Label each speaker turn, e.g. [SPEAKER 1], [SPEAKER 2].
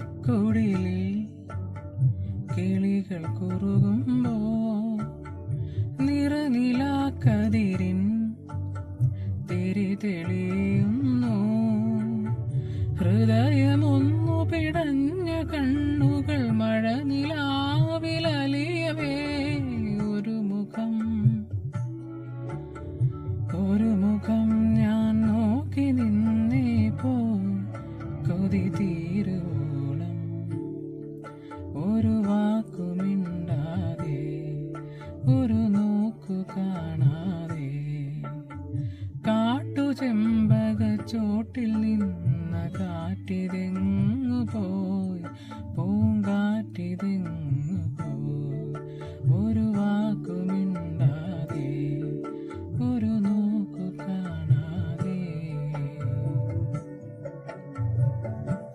[SPEAKER 1] നീലക്കുടിലിൽ കിളികൾ കുറുകുമ്പോ നിറനിലാക്കതിരിൻ തിരി തെളിയുന്നു. ഹൃദയമൊന്നു പിടഞ്ഞ കണ്ണുകൾ മഴ നിലാവിലലിയവേ ഒരു മുഖം ഒരു മുഖം ഞാൻ നോക്കി നിന്നേ പോ കൊതി തീരുവോളം ഒരു വാക്കുമിണ്ടാതെ ഒരു നോക്കു കാണാതെ. കാട്ടു ചെമ്പകച്ചോട്ടിൽ നിന്ന കാറ്റിതെങ്ങു പോയി? പൂങ്കാറ്റിതെങ്ങു